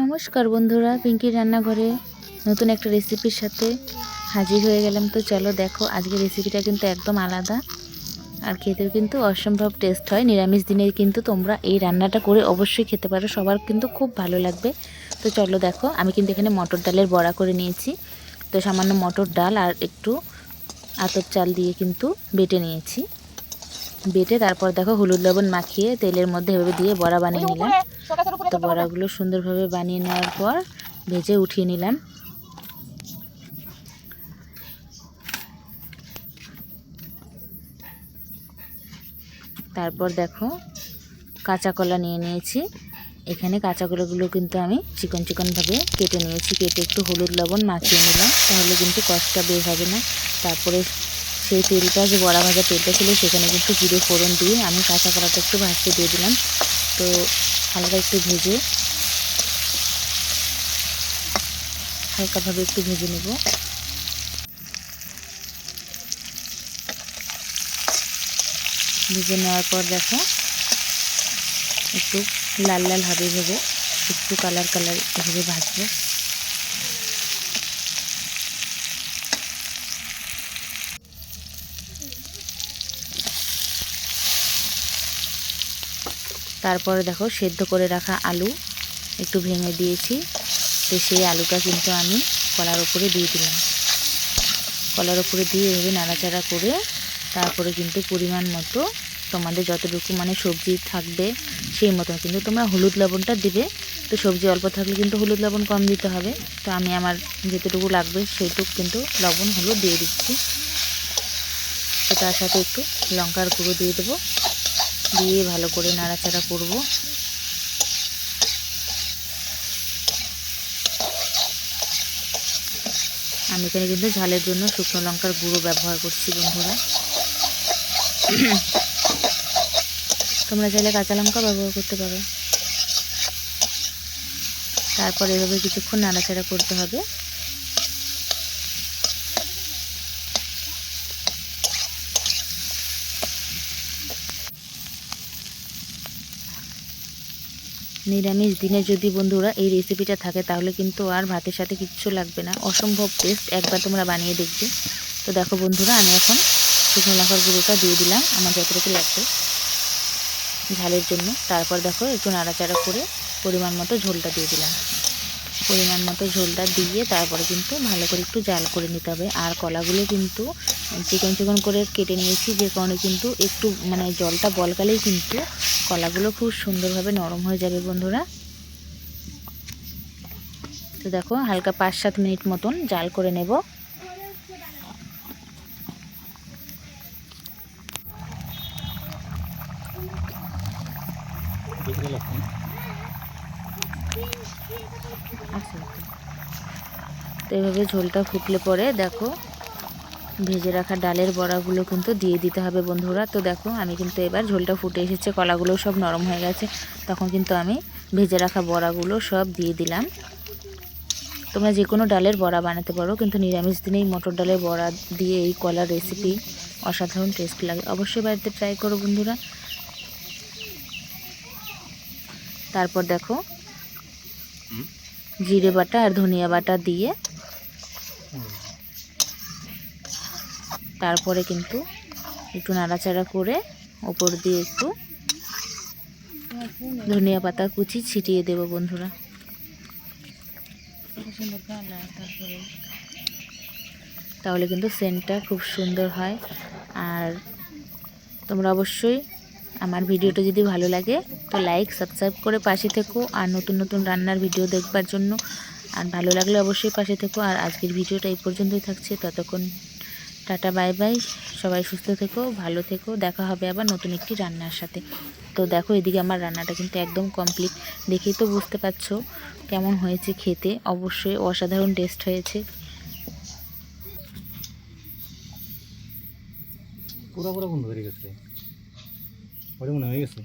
নমস্কার বন্ধুরা পিঙ্কির রান্নাঘরে নতুন একটা রেসিপির সাথে হাজির হয়ে গেলাম। তো চলো দেখো আজকে রেসিপিটা কিন্তু একদম আলাদা আর খেতেও কিন্তু অসম্ভব টেস্ট হয়। নিরামিষ দিনে কিন্তু তোমরা এই রান্নাটা করে অবশ্যই খেতে পারো, সবার কিন্তু খুব ভালো লাগবে। তো চলো দেখো, আমি কিন্তু এখানে মটর ডালের বড়া করে নিয়েছি। তো সামান্য মটর ডাল আর একটু আতপ চাল দিয়ে কিন্তু বেটে নিয়েছি। বেটে তারপর দেখো হলুদ লবণ মাখিয়ে তেলের মধ্যে এভাবে দিয়ে বড়া বানিয়ে নিলাম। তো বড়াগুলো সুন্দরভাবে বানিয়ে নেওয়ার পর ভেজে উঠিয়ে নিলাম। তারপর দেখো কাঁচা কলা নিয়ে নিয়েছি। এখানে কাঁচা কলাগুলো কিন্তু আমি চিকন চিকনভাবে কেটে নিয়েছি। কেটে একটু হলুদ লবণ মাখিয়ে নিলাম, তাহলে কিন্তু কষ্টটা বের হবে না। তারপরে সেই তেলটা, যে বড়া ভাজা তেলটা ছিল সেখানে কিন্তু জিরে ফোড়ন দিয়ে আমি কাঁচা কলাটা একটু ভাজতে দিয়ে দিলাম। তো হালকা একটু ভেজে, হালকাভাবে একটু ভেজে নেব। ভেজে নেওয়ার পর দেখো, একটু লাল লাল হবে ভেবে, একটু কালার কালার এভাবে ভাজবো। তারপরে দেখো সেদ্ধ করে রাখা আলু একটু ভেঙে দিয়েছি। তো সেই আলুটা কিন্তু আমি কলার উপরে দিয়ে দিলাম। কলার উপরে দিয়ে এভাবে নাড়াচাড়া করে তারপরে কিন্তু পরিমাণ মতো তোমাদের যতটুকু মানে সবজি থাকবে সেই মতন কিন্তু তোমরা হলুদ লবণটা দিবে। তো সবজি অল্প থাকলে কিন্তু হলুদ লবণ কম দিতে হবে। তো আমি আমার যেতটুকু লাগবে সেইটুকু কিন্তু লবণ হলুদ দিয়ে দিচ্ছি। তো তার সাথে একটু লঙ্কার গুঁড়ো দিয়ে দেবো। দিয়ে ভালো করে নাড়াচাড়া করব। আমি এখানে কিন্তু ঝালের জন্য শুকনো লঙ্কার গুঁড়ো ব্যবহার করছি বন্ধুরা। তোমরা চাইলে কাঁচা লঙ্কা ব্যবহার করতে পারো। তারপর এভাবে কিছুক্ষণ নাড়াচাড়া করতে হবে। নিরামিষ দিনে যদি বন্ধুরা এই রেসিপিটা থাকে, তাহলে কিন্তু আর ভাতের সাথে কিচ্ছু লাগবে না। অসম্ভব টেস্ট একবার তোমরা বানিয়ে দেখবে। তো দেখো বন্ধুরা, আমি এখন শুকনো লঙ্কার গুঁড়োটা দিয়ে দিলাম, আমার যতটুকু লাগবে ঝালের জন্য। তারপর দেখো একটু নাড়াচাড়া করে পরিমাণ মতো ঝোলটা দিয়ে দিলাম। পরিমাণ মতো ঝোলটা দিয়ে তারপরে কিন্তু ভালো করে একটু জাল করে নিতে হবে। আর কলাগুলো কিন্তু চিকন চিকন করে কেটে নিয়েছি, যে কারণে কিন্তু একটু মানে জলটা বলকালেই কিন্তু কলাগুলো খুব সুন্দরভাবে নরম হয়ে যাবে বন্ধুরা। তো দেখো, হালকা পাঁচ সাত মিনিট মতন জাল করে নেব। তো এভাবে ঝোলটা ফুটলে পরে দেখো, ভেজে রাখা ডালের বড়াগুলো কিন্তু দিয়ে দিতে হবে বন্ধুরা। তো দেখো, আমি কিন্তু এবার ঝোলটা ফুটে এসেছে কলাগুলো সব নরম হয়ে গেছে। তখন কিন্তু আমি ভেজে রাখা বড়াগুলো সব দিয়ে দিলাম। তোমরা যে কোনো ডালের বড়া বানাতে পারো, কিন্তু নিরামিষ দিনেই মটর ডালের বড়া দিয়ে এই কলার রেসিপি অসাধারণ টেস্ট লাগে। অবশ্যই বাড়িতে ট্রাই করো বন্ধুরা। তারপর দেখো জিরে বাটা আর ধনিয়া বাটা দিয়ে। তারপরে কিন্তু একটু নাড়াচাড়া করে ওপর দিয়ে একটু ধনিয়া পাতা কুচি ছিটিয়ে দেব বন্ধুরা। তাহলে কিন্তু সেন্টটা খুব সুন্দর হয়। আর তোমরা অবশ্যই আমার ভিডিওটা যদি ভালো লাগে, তো লাইক সাবস্ক্রাইব করে পাশে থেকো আর নতুন নতুন রান্নার ভিডিও দেখবার জন্য। আর ভালো লাগলে অবশ্যই পাশে থেকো। আর আজকের ভিডিওটা এই পর্যন্তই থাকছে। ততক্ষণ টাটা বাই বাই সবাই সুস্থ থেকো, ভালো থেকো। দেখা হবে আবার নতুন একটি রান্নার সাথে। তো দেখো, এদিকে আমার রান্নাটা কিন্তু একদম কমপ্লিট দেখেই তো বুঝতে পারছ কেমন হয়েছে খেতে। অবশ্যই অসাধারণ টেস্ট হয়েছে। পুরো পুরো বন্ধ হয়ে গেছে। পরে মনে হয়ে গেছে